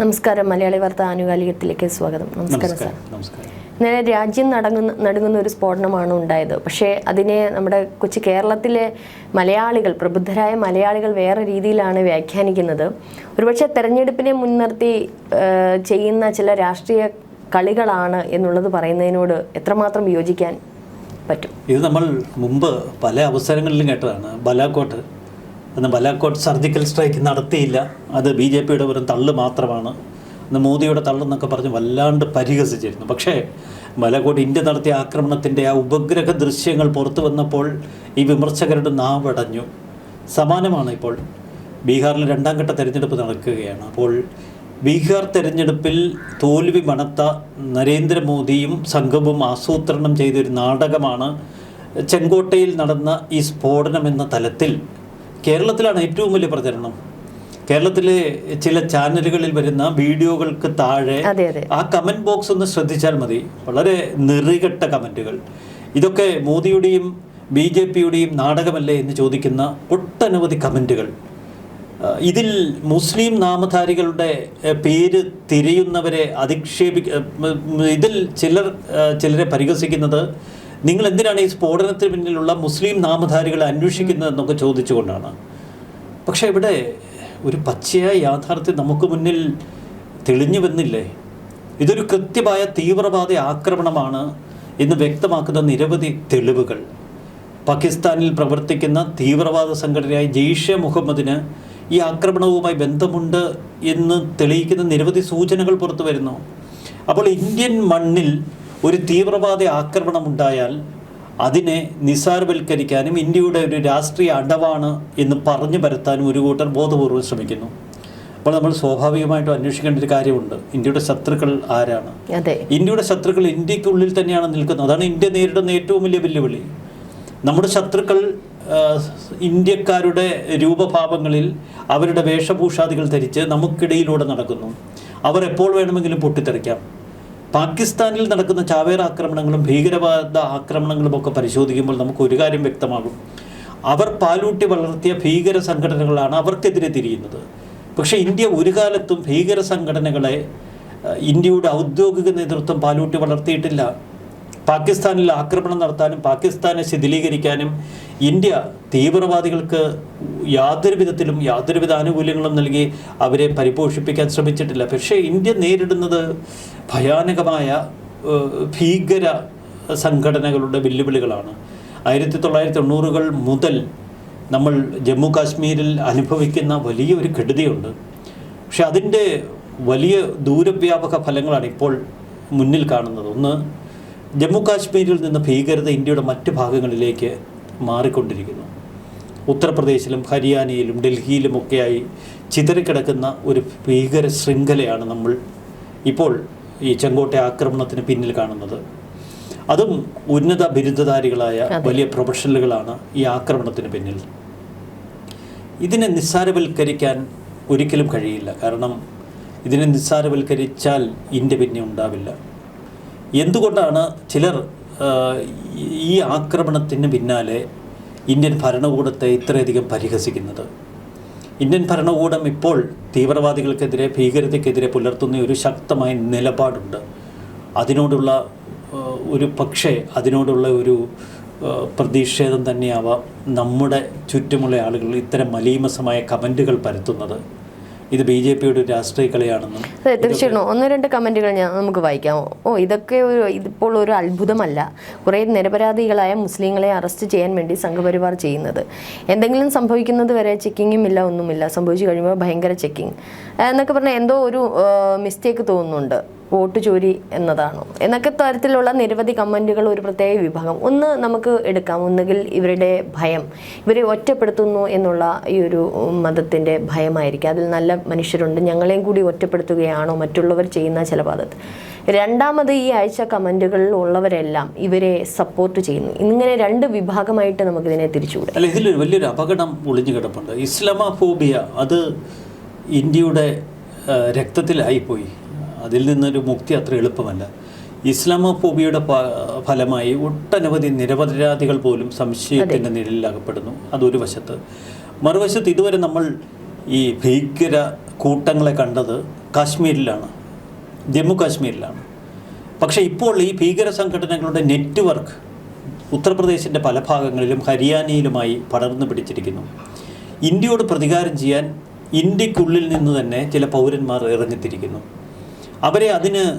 നമസ്കാരം. മലയാളി വാർത്ത ആനുകാലികത്തിലേക്ക് സ്വാഗതം. നമസ്കാരം സാർ. ഇന്നലെ രാജ്യം നടങ്ങുന്ന നടുങ്ങുന്ന ഒരു സ്ഫോടനമാണ് ഉണ്ടായത്. പക്ഷേ അതിനെ നമ്മുടെ കൊച്ചു കേരളത്തിലെ മലയാളികൾ പ്രബുദ്ധരായ മലയാളികൾ വേറെ രീതിയിലാണ് വ്യാഖ്യാനിക്കുന്നത്. ഒരുപക്ഷെ തെരഞ്ഞെടുപ്പിനെ മുൻനിർത്തി ചെയ്യുന്ന ചില രാഷ്ട്രീയ കളികളാണ് എന്നുള്ളത് പറയുന്നതിനോട് എത്രമാത്രം യോജിക്കാൻ പറ്റും? ഇത് നമ്മൾ മുമ്പ് പല അവസരങ്ങളിലും കേട്ടതാണ്. ബലാക്കോട്ട്. അന്ന് ബലാക്കോട്ട് സർജിക്കൽ സ്ട്രൈക്ക് നടത്തിയില്ല. അത് ബി ജെ പിയുടെ വെറും തള്ളു മാത്രമാണ്. അന്ന് മോദിയുടെ തള്ളെന്നൊക്കെ പറഞ്ഞ് വല്ലാണ്ട് പരിഹസിച്ചിരുന്നു. പക്ഷേ ബലാക്കോട്ട് ഇന്ത്യ നടത്തിയ ആക്രമണത്തിന്റെ ആ ഉപഗ്രഹ ദൃശ്യങ്ങൾ പുറത്തു വന്നപ്പോൾ ഈ വിമർശകരുടെ നാവടഞ്ഞു. സമാനമാണ് ഇപ്പോൾ ബീഹാറിൽ രണ്ടാം ഘട്ട തെരഞ്ഞെടുപ്പ് നടക്കുകയാണ്. അപ്പോൾ ബീഹാർ തെരഞ്ഞെടുപ്പിൽ തോൽവി മണത്ത നരേന്ദ്രമോദിയും സംഘവും ആസൂത്രണം ചെയ്തൊരു നാടകമാണ് ചെങ്കോട്ടയിൽ നടന്ന ഈ സ്ഫോടനം എന്ന തലത്തിൽ കേരളത്തിലാണ് ഏറ്റവും വലിയ പ്രചരണം. കേരളത്തിലെ ചില ചാനലുകളിൽ വരുന്ന വീഡിയോകൾക്ക് താഴെ ആ കമന്റ് ബോക്സ് ഒന്ന് ശ്രദ്ധിച്ചാൽ മതി. വളരെ നെറികെട്ട കമന്റുകൾ ഇതൊക്കെ മോദിയുടെയും ബി ജെ പിയുടെയും നാടകമല്ലേ എന്ന് ചോദിക്കുന്ന ഒട്ടനവധി കമന്റുകൾ ഇതിൽ മുസ്ലിം നാമധാരികളുടെ പേര് തിരയുന്നവരെ അധിക്ഷേപി ഇതിൽ ചിലർ ചിലരെ പരിഹസിക്കുന്നത് നിങ്ങൾ എന്തിനാണ് ഈ സ്ഫോടനത്തിന് പിന്നിലുള്ള മുസ്ലിം നാമധാരികളെ അന്വേഷിക്കുന്നതെന്നൊക്കെ ചോദിച്ചുകൊണ്ടാണ്. പക്ഷേ ഇവിടെ ഒരു പച്ചയായ യാഥാർത്ഥ്യം നമുക്ക് മുന്നിൽ തെളിഞ്ഞു വന്നില്ലേ ഇതൊരു കൃത്യമായ തീവ്രവാദ ആക്രമണമാണ് എന്ന് വ്യക്തമാക്കുന്ന നിരവധി തെളിവുകൾ. പാകിസ്ഥാനിൽ പ്രവർത്തിക്കുന്ന തീവ്രവാദ സംഘടനയായ ജെയ്ഷെ മുഹമ്മദിന് ഈ ആക്രമണവുമായി ബന്ധമുണ്ട് എന്ന് തെളിയിക്കുന്ന നിരവധി സൂചനകൾ പുറത്തു വരുന്നു അപ്പോൾ ഇന്ത്യൻ മണ്ണിൽ ഒരു തീവ്രവാദ ആക്രമണം ഉണ്ടായാൽ അതിനെ നിസാരവൽക്കരിക്കാനും ഇന്ത്യയുടെ ഒരു രാഷ്ട്രീയ അടവാണ് എന്ന് പറഞ്ഞു പരത്താനും ഒരു കൂട്ടർ ബോധപൂർവം ശ്രമിക്കുന്നു. അപ്പോൾ നമ്മൾ സ്വാഭാവികമായിട്ടും അന്വേഷിക്കേണ്ട ഒരു കാര്യമുണ്ട്. ഇന്ത്യയുടെ ശത്രുക്കൾ ആരാണ്? ഇന്ത്യയുടെ ശത്രുക്കൾ ഇന്ത്യക്കുള്ളിൽ തന്നെയാണ് നിൽക്കുന്നത്. അതാണ് ഇന്ത്യ നേരിടുന്ന ഏറ്റവും വലിയ വെല്ലുവിളി. നമ്മുടെ ശത്രുക്കൾ ഇന്ത്യക്കാരുടെ രൂപഭാവങ്ങളിൽ അവരുടെ വേഷഭൂഷാദികൾ ധരിച്ച് നമുക്കിടയിലൂടെ നടക്കുന്നു. അവർ എപ്പോൾ വേണമെങ്കിലും പൊട്ടിത്തെറിക്കാം. പാകിസ്ഥാനിൽ നടക്കുന്ന ചാവേർ ആക്രമണങ്ങളും ഭീകരവാദ ആക്രമണങ്ങളും ഒക്കെ പരിശോധിക്കുമ്പോൾ നമുക്ക് ഒരു കാര്യം വ്യക്തമാകും. അവർ പാലൂട്ടി വളർത്തിയ ഭീകര സംഘടനകളാണ് അവർക്കെതിരെ തിരിയുന്നത്. പക്ഷേ ഇന്ത്യ ഒരു കാലത്തും ഭീകര സംഘടനകളെ ഇന്ത്യയുടെ ഔദ്യോഗിക നേതൃത്വം പാലൂട്ടി വളർത്തിയിട്ടില്ല. പാകിസ്ഥാനിൽ ആക്രമണം നടത്താനും പാകിസ്ഥാനെ ശിഥിലീകരിക്കാനും ഇന്ത്യ തീവ്രവാദികൾക്ക് യാതൊരു വിധത്തിലും യാതൊരുവിധ ആനുകൂല്യങ്ങളും നൽകി അവരെ പരിപോഷിപ്പിക്കാൻ ശ്രമിച്ചിട്ടില്ല. പക്ഷേ ഇന്ത്യ നേരിടുന്നത് ഭയാനകമായ ഭീകര സംഘടനകളുടെ വെല്ലുവിളികളാണ്. ആയിരത്തി തൊള്ളായിരത്തി തൊണ്ണൂറുകൾ മുതൽ നമ്മൾ ജമ്മു കാശ്മീരിൽ അനുഭവിക്കുന്ന വലിയൊരു കെടുതിയുണ്ട്. പക്ഷെ അതിന്റെ വലിയ ദൂരവ്യാപക ഫലങ്ങളാണ് ഇപ്പോൾ മുന്നിൽ കാണുന്നത്. ഒന്ന് ജമ്മു കാശ്മീരിൽ നിന്ന് ഭീകരത ഇന്ത്യയുടെ മറ്റ് ഭാഗങ്ങളിലേക്ക് മാറിക്കൊണ്ടിരിക്കുന്നു. ഉത്തർപ്രദേശിലും ഹരിയാനയിലും ഡൽഹിയിലുമൊക്കെയായി ചിതറിക്കിടക്കുന്ന ഒരു ഭീകര ശൃംഖലയാണ് നമ്മൾ ഇപ്പോൾ ഈ ചെങ്കോട്ടെ ആക്രമണത്തിന് പിന്നിൽ കാണുന്നത്. അതും ഉന്നത ബിരുദധാരികളായ വലിയ പ്രൊഫഷണലുകളാണ് ഈ ആക്രമണത്തിന് പിന്നിൽ. ഇതിനെ നിസ്സാരവൽക്കരിക്കാൻ ഒരിക്കലും കഴിയില്ല. കാരണം ഇതിനെ നിസ്സാരവൽക്കരിച്ചാൽ ഇന്ത്യ പിന്നെ ഉണ്ടാവില്ല. എന്തുകൊണ്ടാണ് ചിലർ ഈ ആക്രമണത്തിന് പിന്നാലെ ഇന്ത്യൻ ഭരണകൂടത്തെ ഇത്രയധികം പരിഹസിക്കുന്നത്. ഇന്ത്യൻ ഭരണകൂടം ഇപ്പോൾ തീവ്രവാദികൾക്കെതിരെ ഭീകരതയ്ക്കെതിരെ പുലർത്തുന്ന ഒരു ശക്തമായ നിലപാടുണ്ട്. അതിനോടുള്ള ഒരു പക്ഷേ അതിനോടുള്ള ഒരു പ്രതിഷേധം തന്നെയാവാം നമ്മുടെ ചുറ്റുമുള്ള ആളുകൾ ഇത്തരം മലീമസമായ കമന്റുകൾ പരത്തുന്നത്. ഇത് ബി ജെ പിയുടെ രാഷ്ട്രീയ കളിയാണെന്നും അതെ തീർച്ചയായിട്ടും. ഒന്ന് രണ്ട് കമന്റുകൾ ഞാൻ നമുക്ക് വായിക്കാം. ഓ ഇതൊക്കെ ഒരു ഇതിപ്പോൾ ഒരു അത്ഭുതമല്ല. കുറേ നിരപരാധികളായ മുസ്ലിങ്ങളെ അറസ്റ്റ് ചെയ്യാൻ വേണ്ടി സംഘപരിവാർ ചെയ്യുന്നത്. എന്തെങ്കിലും സംഭവിക്കുന്നത് വരെ ചെക്കിങ്ങും ഇല്ല ഒന്നുമില്ല. സംഭവിച്ചു കഴിയുമ്പോൾ ഭയങ്കര ചെക്കിങ്. എന്നൊക്കെ പറഞ്ഞാൽ എന്തോ ഒരു മിസ്റ്റേക്ക് തോന്നുന്നുണ്ട്. വോട്ട് ചോരി എന്നതാണോ. എന്നൊക്കെ തരത്തിലുള്ള നിരവധി കമന്റുകൾ ഒരു പ്രത്യേക വിഭാഗം. ഒന്ന് നമുക്ക് എടുക്കാം. ഒന്നുകിൽ ഇവരുടെ ഭയം. ഇവരെ ഒറ്റപ്പെടുത്തുന്നു എന്നുള്ള ഈ ഒരു മതത്തിന്റെ ഭയമായിരിക്കും. അതിൽ നല്ല മനുഷ്യരുണ്ട്. ഞങ്ങളെയും കൂടി ഒറ്റപ്പെടുത്തുകയാണോ? മറ്റുള്ളവർ ചെയ്യുന്ന ചില ഭാഗത്ത് രണ്ടാമത് ഈ ആഴ്ച കമന്റുകളിൽ ഉള്ളവരെല്ലാം ഇവരെ സപ്പോർട്ട് ചെയ്യുന്നു. ഇങ്ങനെ രണ്ട് വിഭാഗമായിട്ട് നമുക്കിതിനെ തിരിച്ചുകൂടെ അല്ല ഇതിൽ വലിയൊരു അപകടം ഒളിഞ്ഞു കിടപ്പുണ്ട്. ഇസ്ലാമോഫോബിയ അത് ഇന്ത്യയുടെ രക്തത്തിലായിപ്പോയി. അതിൽ നിന്നൊരു മുക്തി അത്ര എളുപ്പമല്ല. ഇസ്ലാമോഫോബിയയുടെ ഫലമായി ഒട്ടനവധി നിരപരാധികൾ പോലും സംശയത്തിന്റെ നിഴലിൽ അകപ്പെടുന്നു അതൊരു വശത്ത്. മറുവശത്ത് ഇതുവരെ നമ്മൾ ഈ ഭീകര കൂട്ടങ്ങളെ കണ്ടത് കാശ്മീരിലാണ്. ജമ്മു കാശ്മീരിലാണ്. പക്ഷേ ഇപ്പോൾ ഈ ഭീകര സംഘടനകളുടെ നെറ്റ്വർക്ക് ഉത്തർപ്രദേശിന്റെ പല ഭാഗങ്ങളിലും ഹരിയാനയിലുമായി പടർന്നു പിടിച്ചിരിക്കുന്നു. ഇന്ത്യയോട് പ്രതികാരം ചെയ്യാൻ ഇന്ത്യക്കുള്ളിൽ നിന്ന് തന്നെ ചില പൗരന്മാർ ഇറങ്ങിത്തിരിക്കുന്നു. അവരെ അതിന്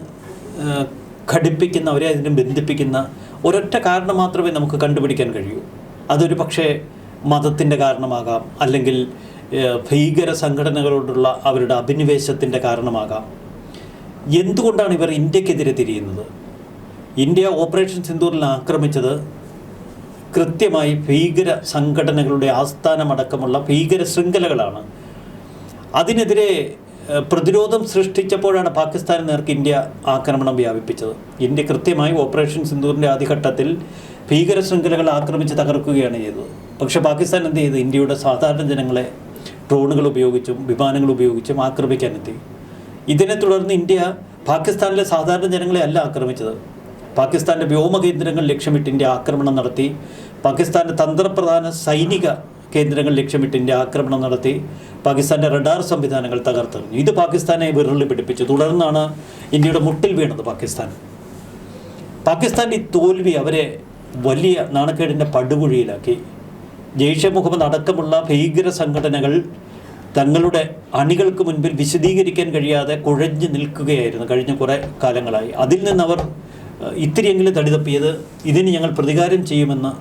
ഘടിപ്പിക്കുന്ന അവരെ അതിനെ ബന്ധിപ്പിക്കുന്ന ഒരൊറ്റ കാരണം മാത്രമേ നമുക്ക് കണ്ടുപിടിക്കാൻ കഴിയൂ. അതൊരു പക്ഷേ മതത്തിന്റെ കാരണമാകാം അല്ലെങ്കിൽ ഭീകര സംഘടനകളോടുള്ള അവരുടെ അഭിനിവേശത്തിന്റെ കാരണമാകാം. എന്തുകൊണ്ടാണ് ഇവർ ഇന്ത്യക്കെതിരെ തിരിയുന്നത്? ഇന്ത്യ ഓപ്പറേഷൻ സിന്ദൂറിൽ ആക്രമിച്ചത് കൃത്യമായി ഭീകര സംഘടനകളുടെ ആസ്ഥാനമടക്കമുള്ള ഭീകര ശൃംഖലകളാണ്. അതിനെതിരെ പ്രതിരോധം സൃഷ്ടിച്ചപ്പോഴാണ് പാകിസ്ഥാൻ നേർക്ക് ഇന്ത്യ ആക്രമണം വ്യാപിപ്പിച്ചത്. ഇന്ത്യ കൃത്യമായി ഓപ്പറേഷൻ സിന്ധുവിന്റെ ആദ്യഘട്ടത്തിൽ ഭീകര ശൃംഖലകൾ ആക്രമിച്ച് തകർക്കുകയാണ് ചെയ്തത്. പക്ഷേ പാകിസ്ഥാൻ എന്ത് ചെയ്തു? ഇന്ത്യയുടെ സാധാരണ ജനങ്ങളെ ഡ്രോണുകൾ ഉപയോഗിച്ചും വിമാനങ്ങൾ ഉപയോഗിച്ചും ആക്രമിക്കാൻ ആക്രമിക്കാനെത്തി ഇതിനെ തുടർന്ന് ഇന്ത്യ പാകിസ്ഥാനിലെ സാധാരണ ജനങ്ങളെ അല്ല ആക്രമിച്ചത്. പാകിസ്ഥാന്റെ വ്യോമ കേന്ദ്രങ്ങൾ ലക്ഷ്യമിട്ട് ഇന്ത്യ ആക്രമണം നടത്തി. പാകിസ്ഥാന്റെ തന്ത്രപ്രധാന സൈനിക കേന്ദ്രങ്ങൾ ലക്ഷ്യമിട്ട് ഇന്ത്യ ആക്രമണം നടത്തി പാകിസ്ഥാന്റെ റഡാർ സംവിധാനങ്ങൾ തകർത്തെറിഞ്ഞു ഇത് പാകിസ്ഥാനെ വിരളി പിടിപ്പിച്ചു. തുടർന്നാണ് ഇന്ത്യയുടെ മുട്ടിൽ വീണത് പാകിസ്ഥാൻ. പാകിസ്ഥാന്റെ തോൽവി അവരെ വലിയ നാണക്കേടിന്റെ പടുകുഴിയിലാക്കി. ജെയ്ഷെ മുഹമ്മദ് അടക്കമുള്ള ഭീകര സംഘടനകൾ തങ്ങളുടെ അണികൾക്ക് മുൻപിൽ വിശദീകരിക്കാൻ കഴിയാതെ കുഴഞ്ഞു നിൽക്കുകയായിരുന്നു കഴിഞ്ഞ കുറേ കാലങ്ങളായി. അതിൽ നിന്നവർ ഇത്തിരിയെങ്കിലും തടിതപ്പിയത് ഇതിന് ഞങ്ങൾ പ്രതികാരം ചെയ്യുമെന്ന്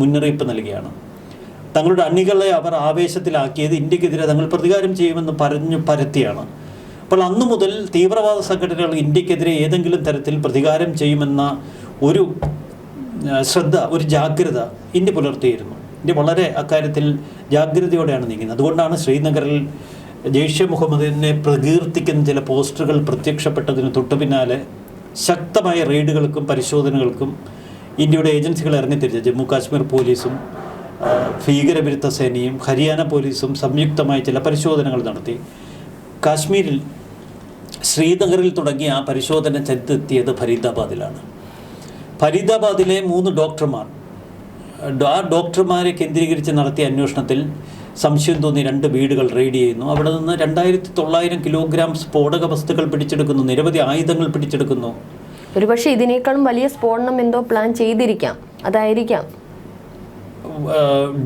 മുന്നറിയിപ്പ് നൽകിയാണ്. തങ്ങളുടെ അണികളെ അവർ ആവേശത്തിലാക്കിയത് ഇന്ത്യക്കെതിരെ തങ്ങൾ പ്രതികാരം ചെയ്യുമെന്ന് പറഞ്ഞു പരത്തിയാണ്. അപ്പോൾ അന്നു മുതൽ തീവ്രവാദ സംഘടനകൾ ഇന്ത്യക്കെതിരെ ഏതെങ്കിലും തരത്തിൽ പ്രതികാരം ചെയ്യുമെന്ന ഒരു ശ്രദ്ധ ഒരു ജാഗ്രത ഇന്ത്യ പുലർത്തിയിരുന്നു. ഇന്ത്യ വളരെ അക്കാര്യത്തിൽ ജാഗ്രതയോടെയാണ് നീങ്ങുന്നത്. അതുകൊണ്ടാണ് ശ്രീനഗറിൽ ജെയ്ഷെ മുഹമ്മദിനെ പ്രകീർത്തിക്കുന്ന ചില പോസ്റ്ററുകൾ പ്രത്യക്ഷപ്പെട്ടതിന് തൊട്ടു പിന്നാലെ ശക്തമായ റെയ്ഡുകൾക്കും പരിശോധനകൾക്കും ഇന്ത്യയുടെ ഏജൻസികൾ ഇറങ്ങിത്തിരിച്ചത് ജമ്മു കാശ്മീർ പോലീസും ഭീകരവിരുദ്ധ സേനയും ഹരിയാന പോലീസും സംയുക്തമായി ചില പരിശോധനകൾ നടത്തി. കാശ്മീരിൽ ശ്രീനഗറിൽ തുടങ്ങിയ ആ പരിശോധന ചെന്നെത്തിയത് ഫരീദാബാദിലാണ്. ഫരീദാബാദിലെ മൂന്ന് ഡോക്ടർമാർ ആ ഡോക്ടർമാരെ കേന്ദ്രീകരിച്ച് നടത്തിയ അന്വേഷണത്തിൽ സംശയം തോന്നി രണ്ട് വീടുകൾ റെയ്ഡ് ചെയ്യുന്നു. അവിടെ നിന്ന് രണ്ടായിരത്തി തൊള്ളായിരം കിലോഗ്രാം സ്ഫോടക വസ്തുക്കൾ പിടിച്ചെടുക്കുന്നു. നിരവധി ആയുധങ്ങൾ പിടിച്ചെടുക്കുന്നു. ഒരുപക്ഷെ ഇതിനേക്കാളും വലിയ സ്ഫോടനം എന്തോ പ്ലാൻ ചെയ്തിരിക്കാം. അതായിരിക്കാം.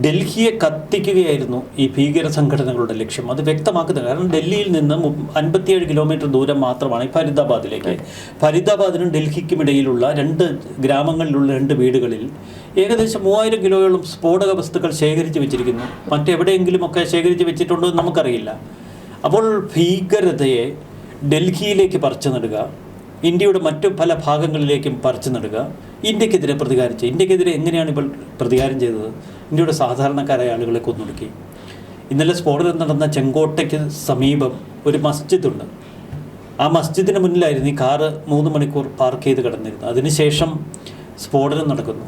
ഡൽഹിയെ കത്തിക്കുകയായിരുന്നു ഈ ഭീകര സംഘടനകളുടെ ലക്ഷ്യം. അത് വ്യക്തമാക്കുന്നത് കാരണം ഡൽഹിയിൽ നിന്ന് അൻപത്തിയേഴ് കിലോമീറ്റർ ദൂരം മാത്രമാണ് ഈ ഫരീദാബാദിലേക്ക്. ഫരീദാബാദിനും ഡൽഹിക്കും ഇടയിലുള്ള രണ്ട് ഗ്രാമങ്ങളിലുള്ള രണ്ട് വീടുകളിൽ ഏകദേശം മൂവായിരം കിലോയോളം സ്ഫോടക വസ്തുക്കൾ ശേഖരിച്ച് വെച്ചിരിക്കുന്നു. മറ്റെവിടെയെങ്കിലും ഒക്കെ ശേഖരിച്ച് വെച്ചിട്ടുണ്ടോ എന്ന് നമുക്കറിയില്ല. അപ്പോൾ ഭീകരതയെ ഡൽഹിയിലേക്ക് പറിച്ചു നടുക ഇന്ത്യയുടെ മറ്റു പല ഭാഗങ്ങളിലേക്കും പറിച്ചു നടുക. ഇന്ത്യക്കെതിരെ പ്രതികാരം ഇന്ത്യക്കെതിരെ എങ്ങനെയാണ് ഇപ്പോൾ പ്രതികാരം ചെയ്തത്? ഇന്ത്യയുടെ സാധാരണക്കാരായ ആളുകളെ കൊന്നൊടുക്കി ഇന്നലെ സ്ഫോടനം നടന്ന ചെങ്കോട്ടയ്ക്ക് സമീപം ഒരു മസ്ജിദുണ്ട്. ആ മസ്ജിദിന് മുന്നിലായിരുന്നു ഈ കാറ് മൂന്ന് മണിക്കൂർ പാർക്ക് ചെയ്ത് കിടന്നിരുന്നത്. അതിനുശേഷം സ്ഫോടനം നടക്കുന്നു.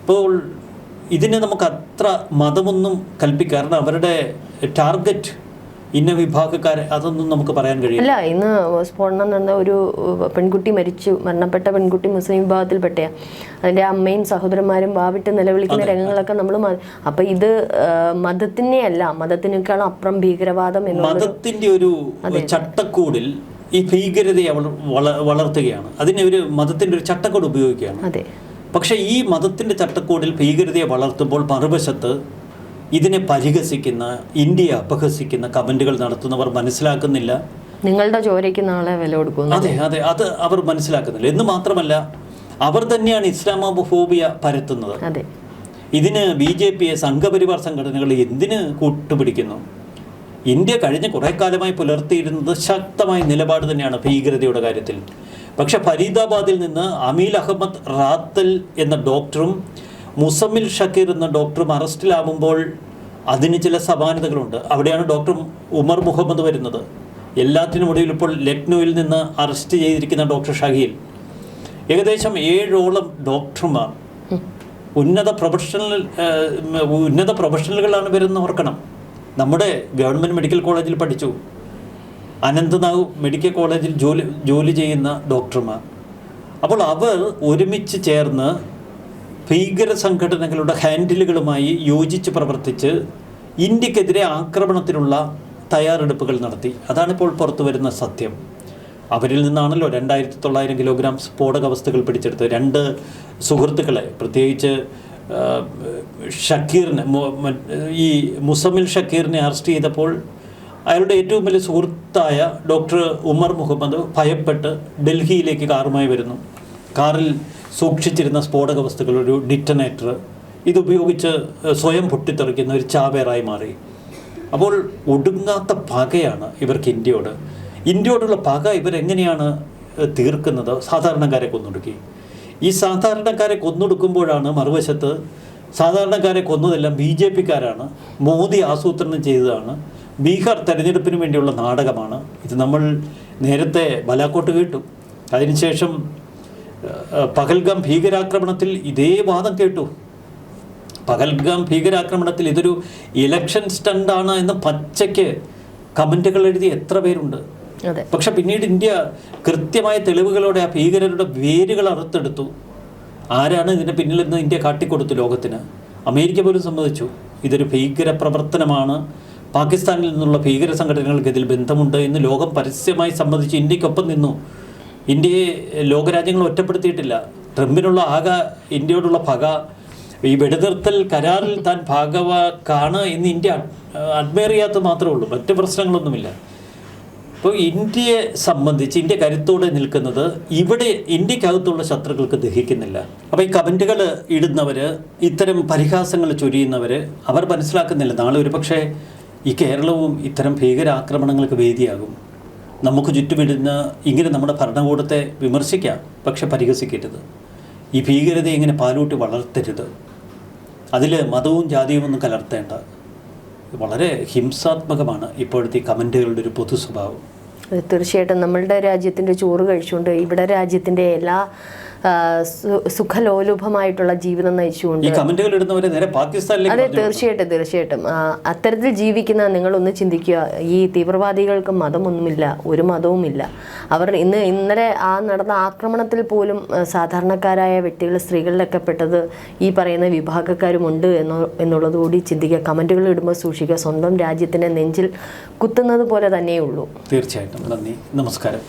അപ്പോൾ ഇതിനെ നമുക്ക് അത്ര മതമൊന്നും കൽപ്പിക്കാറുണ്ട് അവരുടെ ടാർഗറ്റ് ഇന്ന വിഭാഗക്കാരെ അതൊന്നും നമുക്ക് പറയാൻ കഴിയില്ല. അല്ല ഇന്ന് സ്ഫോടനം നടന്ന ഒരു പെൺകുട്ടി മരിച്ചു മരണപ്പെട്ട പെൺകുട്ടി മുസ്ലിം വിഭാഗത്തിൽപ്പെട്ട അതിന്റെ അമ്മയും സഹോദരന്മാരും വാവിട്ട് നിലവിളിക്കുന്ന രംഗങ്ങളൊക്കെ നമ്മൾ അപ്പൊ ഇത് മതത്തിനെ അല്ല മതത്തിനേക്കാളും അപ്പുറം ഭീകരവാദം മതത്തിന്റെ ഒരു ചട്ടക്കൂടിൽ ഈ ഭീകരതയെ അവൾ വളർത്തുകയാണ്. അതിനെ ഒരു മതത്തിന്റെ ഒരു ചട്ടക്കൂട് ഉപയോഗിക്കുകയാണ്. അതെ. പക്ഷേ ഈ മതത്തിന്റെ ചട്ടക്കൂടിൽ ഭീകരതയെ വളർത്തുമ്പോൾ മറുവശത്ത് ഇതിനെ പരിഹസിക്കുന്ന ഇന്ത്യയെ അപഹസിക്കുന്ന കമന്റുകൾ നടത്തുന്നവർ മനസ്സിലാക്കുന്നില്ല. നിങ്ങളുടെ ചോരയ്ക്ക് നാളെ വില കൊടുക്കുന്നു. അതെ അതെ അത് അവർ മനസ്സിലാക്കുന്നില്ല. എന്ന് മാത്രമല്ല അവർ തന്നെയാണ് ഇസ്ലാമോഫോബിയ പരത്തുന്നത്. അതെ. ഇതിന് ബി ജെ പിയെ സംഘപരിവാർ സംഘടനകൾ എന്തിന് കൂട്ടുപിടിക്കുന്നു? ഇന്ത്യ കഴിഞ്ഞ കുറേ കാലമായി പുലർത്തിയിരുന്നത് ശക്തമായ നിലപാട് തന്നെയാണ് ഭീകരതയുടെ കാര്യത്തിൽ. പക്ഷെ ഫരീദാബാദിൽ നിന്ന് അമീൽ അഹമ്മദ് റാത്തൽ എന്ന ഡോക്ടറും മുസമ്മിൽ ഷക്കീർ എന്ന ഡോക്ടറും അറസ്റ്റിലാവുമ്പോൾ അതിന് ചില സമാനതകളുണ്ട്. അവിടെയാണ് ഡോക്ടർ ഉമർ മുഹമ്മദ് വരുന്നത്. എല്ലാത്തിനും ഒടുവിൽ ഇപ്പോൾ ലക്നൌവിൽ നിന്ന് അറസ്റ്റ് ചെയ്തിരിക്കുന്ന ഡോക്ടർ ഷഹീൽ. ഏകദേശം ഏഴോളം ഡോക്ടർമാർ ഉന്നത പ്രൊഫഷണൽ ഉന്നത പ്രൊഫഷണലുകളാണ് വരുന്ന ഓർക്കണം. നമ്മുടെ ഗവൺമെന്റ് മെഡിക്കൽ കോളേജിൽ പഠിച്ചു. അനന്തനാഗ് മെഡിക്കൽ കോളേജിൽ ജോലി ജോലി ചെയ്യുന്ന ഡോക്ടർമാർ. അപ്പോൾ അവർ ഒരുമിച്ച് ചേർന്ന് ഭീകര സംഘടനകളുടെ ഹാൻഡിലുകളുമായി യോജിച്ച് പ്രവർത്തിച്ച് ഇന്ത്യക്കെതിരെ ആക്രമണത്തിനുള്ള തയ്യാറെടുപ്പുകൾ നടത്തി. അതാണിപ്പോൾ പുറത്തു വരുന്ന സത്യം. അവരിൽ നിന്നാണല്ലോ രണ്ടായിരത്തി തൊള്ളായിരം കിലോഗ്രാം സ്ഫോടക വസ്തുക്കൾ പിടിച്ചെടുത്ത് രണ്ട് സുഹൃത്തുക്കളെ പ്രത്യേകിച്ച് ഷക്കീറിനെ ഈ മുസമിൽ ഷക്കീറിനെ അറസ്റ്റ് ചെയ്തപ്പോൾ അയാളുടെ ഏറ്റവും വലിയ സുഹൃത്തായ ഡോക്ടർ ഉമർ മുഹമ്മദ് ഭയപ്പെട്ട് ഡൽഹിയിലേക്ക് കാറുമായി വരുന്നു. കാറിൽ സൂക്ഷിച്ചിരുന്ന സ്ഫോടക വസ്തുക്കൾ ഒരു ഡിറ്റനേറ്റർ ഇതുപയോഗിച്ച് സ്വയം പൊട്ടിത്തെറിക്കുന്ന ഒരു ചാവേറായി മാറി. അപ്പോൾ ഒടുങ്ങാത്ത പകയാണ് ഇവർക്ക് ഇന്ത്യയോട്. ഇന്ത്യയോടുള്ള പക ഇവരെങ്ങനെയാണ് തീർക്കുന്നത്? സാധാരണക്കാരെ കൊന്നൊടുക്കി. ഈ സാധാരണക്കാരെ കൊന്നൊടുക്കുമ്പോഴാണ് മറുവശത്ത് സാധാരണക്കാരെ കൊന്നതെല്ലാം ബി ജെ പിക്കാരാണ്. മോദി ആസൂത്രണം ചെയ്തതാണ്. ബീഹാർ തെരഞ്ഞെടുപ്പിന് വേണ്ടിയുള്ള നാടകമാണ്. ഇത് നമ്മൾ നേരത്തെ ബലാക്കോട്ട് കേട്ടു. അതിനുശേഷം ഏഹ്, പഹൽഗാം ഭീകരാക്രമണത്തിൽ ഇതേ വാദം കേട്ടു. പകൽഗം ഭീകരാക്രമണത്തിൽ ഇതൊരു ഇലക്ഷൻ സ്റ്റണ്ടാണ് എന്ന് പച്ചയ്ക്ക് കമന്റുകൾ എഴുതി എത്ര പേരുണ്ട്. പക്ഷെ പിന്നീട് ഇന്ത്യ കൃത്യമായ തെളിവുകളോടെ ആ ഭീകരരുടെ വേരുകൾ അറുത്തെടുത്തു. ആരാണ് ഇതിന് പിന്നിലെന്ന് ഇന്ത്യ കാട്ടിക്കൊടുത്തു ലോകത്തിന്. അമേരിക്ക പോലും സമ്മതിച്ചു. ഇതൊരു ഭീകര പ്രവർത്തനമാണ്. പാകിസ്ഥാനിൽ നിന്നുള്ള ഭീകര സംഘടനകൾക്ക് ഇതിൽ ബന്ധമുണ്ട് എന്ന് ലോകം പരസ്യമായി സമ്മതിച്ച് ഇന്ത്യക്കൊപ്പം നിന്നു. ഇന്ത്യയെ ലോകരാജ്യങ്ങൾ ഒറ്റപ്പെടുത്തിയിട്ടില്ല. ട്രംപിനുള്ള ആകെ ഇന്ത്യയോടുള്ള പക ഈ വെടിനിർത്തൽ കരാറിൽ താൻ ഭാഗവാക്കാണ് എന്ന് ഇന്ത്യ അഡ്മയർ ചെയ്യാത്ത മാത്രമേ ഉള്ളൂ. മറ്റ് പ്രശ്നങ്ങളൊന്നുമില്ല. ഇപ്പോൾ ഇന്ത്യയെ സംബന്ധിച്ച് ഇന്ത്യ കരുത്തോടെ നിൽക്കുന്നത് ഇവിടെ ഇന്ത്യക്കകത്തുള്ള ശത്രുക്കൾക്ക് ദഹിക്കുന്നില്ല. അപ്പോൾ ഈ കമന്റുകൾ ഇടുന്നവർ ഇത്തരം പരിഹാസങ്ങൾ ചൊരിയുന്നവർ അവർ മനസ്സിലാക്കുന്നില്ല. നാളെ ഒരുപക്ഷെ ഈ കേരളവും ഇത്തരം ഭീകരാക്രമണങ്ങൾക്ക് വേദിയാകും. നമുക്ക് ചുറ്റുമിടുന്ന ഇങ്ങനെ നമ്മുടെ ഭരണകൂടത്തെ വിമർശിക്കാം പക്ഷെ പരിഹസിക്കരുത്. ഈ ഭീകരതയെ ഇങ്ങനെ പാലൂട്ടി വളർത്തരുത്. അതിൽ മതവും ജാതിയും ഒന്നും കലർത്തേണ്ട. വളരെ ഹിംസാത്മകമാണ് ഇപ്പോഴത്തെ കമന്റുകളുടെ ഒരു പൊതു സ്വഭാവം. തീർച്ചയായിട്ടും നമ്മളുടെ രാജ്യത്തിന്റെ ചോറ് കഴിച്ചുകൊണ്ട് ഇവിടെ രാജ്യത്തിന്റെ എല്ലാ സുഖലോലുഭമായിട്ടുള്ള ജീവിതം നയിച്ചുകൊണ്ട് അതെ. തീർച്ചയായിട്ടും തീർച്ചയായിട്ടും. അത്തരത്തിൽ ജീവിക്കുന്ന നിങ്ങളൊന്ന് ചിന്തിക്കുക. ഈ തീവ്രവാദികൾക്ക് മതമൊന്നുമില്ല ഒരു മതവുമില്ല. അവർ ഇന്ന് ഇന്നലെ ആ നടന്ന ആക്രമണത്തിൽ പോലും സാധാരണക്കാരായ വ്യക്തികൾ സ്ത്രീകളിലൊക്കെ പെട്ടത് ഈ പറയുന്ന വിഭാഗക്കാരുമുണ്ട് എന്നോ എന്നുള്ളതുകൂടി ചിന്തിക്കുക. കമന്റുകൾ ഇടുമ്പോൾ സൂക്ഷിക്കുക. സ്വന്തം രാജ്യത്തിന്റെ നെഞ്ചിൽ കുത്തുന്നത് പോലെ തന്നെയുള്ളൂ തീർച്ചയായിട്ടും. നന്ദി. നമസ്കാരം.